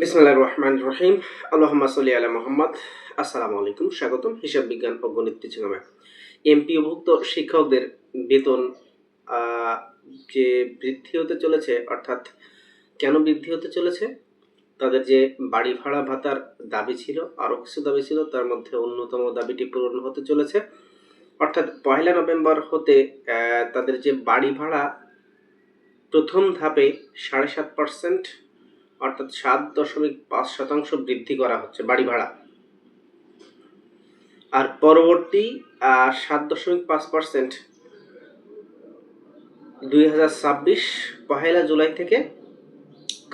বিসমুল্লাহ রহমান রহিম। আল্লাহম্মা সাল্লি আলা মোহাম্মদ। আসসালামু আলাইকুম, স্বাগতম হিসাব বিজ্ঞান ও গণিত টিচিংয়ে এমপিওভুক্ত শিক্ষকদের বেতন যে বৃদ্ধি হতে চলেছে, অর্থাৎ কেন বৃদ্ধি হতে চলেছে, তাদের যে বাড়ি ভাড়া ভাতার দাবি ছিল, আরও কিছু দাবি ছিল, তার মধ্যে অন্যতম দাবিটি পূরণ হতে চলেছে। অর্থাৎ পয়লা নভেম্বর হতে তাদের যে বাড়ি ভাড়া প্রথম ধাপে সাড়ে সাত পার্সেন্ট অর্থাৎ সাত দশমিক পাঁচ শতাংশ বৃদ্ধি করা হচ্ছে বাড়ি ভাড়া। আর পরবর্তী সাত দশমিক পাঁচ পার্সেন্ট দুই হাজার ছাব্বিশ পহেলা জুলাই থেকে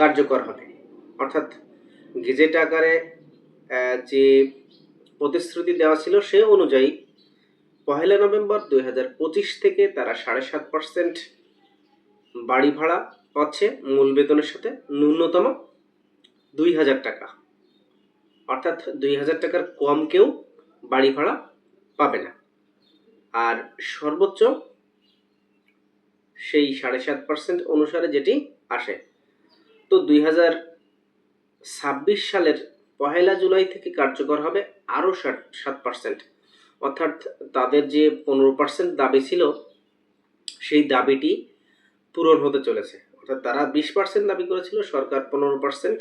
কার্যকর হবে। অর্থাৎ গেজেট আকারে যে প্রতিশ্রুতি দেওয়া ছিল সে অনুযায়ী পহেলা নভেম্বর দুই হাজার পঁচিশ থেকে তারা সাড়ে সাত পার্সেন্ট বাড়ি ভাড়া পাচ্ছে মূল বেতনের সাথে ন্যূনতম দুই হাজার টাকা। অর্থাৎ দুই হাজার টাকার কম কেউ বাড়ি ভাড়া পাবে না। আর সর্বোচ্চ সেই সাড়ে সাত পার্সেন্ট অনুসারে যেটি আসে। তো দুই হাজার ছাব্বিশ সালের পহেলা জুলাই থেকে কার্যকর হবে আরও ষাট সাত পার্সেন্ট অর্থাৎ তাদের যে পনেরো পার্সেন্ট দাবি ছিল, সেই দাবিটি পূরণ হতে চলেছে। অর্থাৎ তারা বিশ পার্সেন্ট দাবি করেছিল, সরকার পনেরো পার্সেন্ট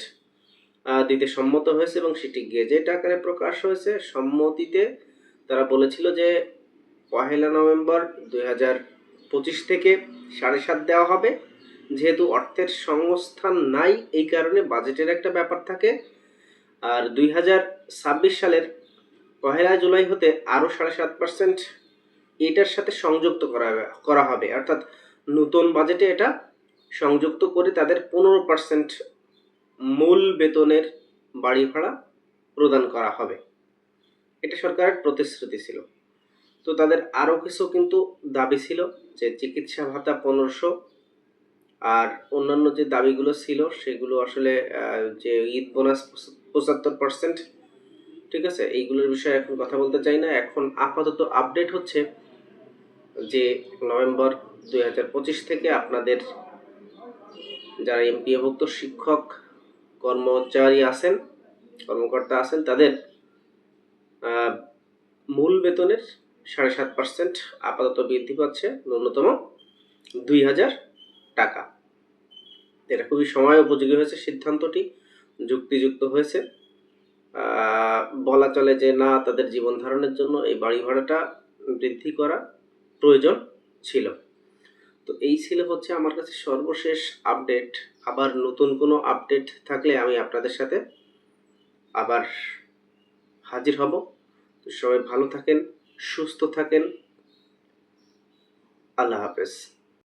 দিতে সম্মত হয়েছে এবং সেটি গেজেট আকারে প্রকাশ হয়েছে। সম্মতিতে তারা বলেছিল যে পহেলা নভেম্বর দুই হাজার পঁচিশ থেকে সাড়ে সাত দেওয়া হবে। যেহেতু অর্থের সংস্থান নাই, এই কারণে বাজেটের একটা ব্যাপার থাকে। আর দুই হাজার ছাব্বিশ সালের পহেলা জুলাই হতে আরও সাড়ে সাত পার্সেন্ট এটার সাথে সংযুক্ত করা করা হবে। অর্থাৎ নতুন বাজেটে এটা সংযুক্ত করে তাদের পনেরো পার্সেন্ট মূল বেতনের বাড়ি ভাড়া প্রদান করা হবে। এটা সরকারের প্রতিশ্রুতি ছিল। তো তাদের আরও কিছু কিন্তু দাবি ছিল যে চিকিৎসা ভাতা পনেরোশো আর অন্যান্য যে দাবিগুলো ছিল সেগুলো আসলে যে ঈদ বোনাস পঁচাত্তর পার্সেন্ট ঠিক আছে, এইগুলোর বিষয়ে এখন কথা বলতে চাই না। এখন আপাতত আপডেট হচ্ছে যে নভেম্বর দুই হাজার পঁচিশ থেকে আপনাদের যারা এমপিএভুক্ত শিক্ষক, কর্মচারী আছেন, কর্মকর্তা আছেন, তাদের মূল বেতনের সাড়ে সাত পার্সেন্ট আপাতত বৃদ্ধি পাচ্ছে ন্যূনতম দুই হাজার টাকা। এটা খুবই সময় উপযোগী হয়েছে, সিদ্ধান্তটি যুক্তিযুক্ত হয়েছে। বলা চলে যে না, তাদের জীবন ধারণের জন্য এই বাড়ি ভাড়াটা বৃদ্ধি করা প্রয়োজন ছিল। তো এই ছিল হচ্ছে আমার কাছে সর্বশেষ আপডেট আবার নতুন কোনো আপডেট থাকলে আমি আপনাদের সাথে আবার হাজির হব। তো সবাই ভালো থাকেন, সুস্থ থাকেন। আল্লাহ হাফেজ।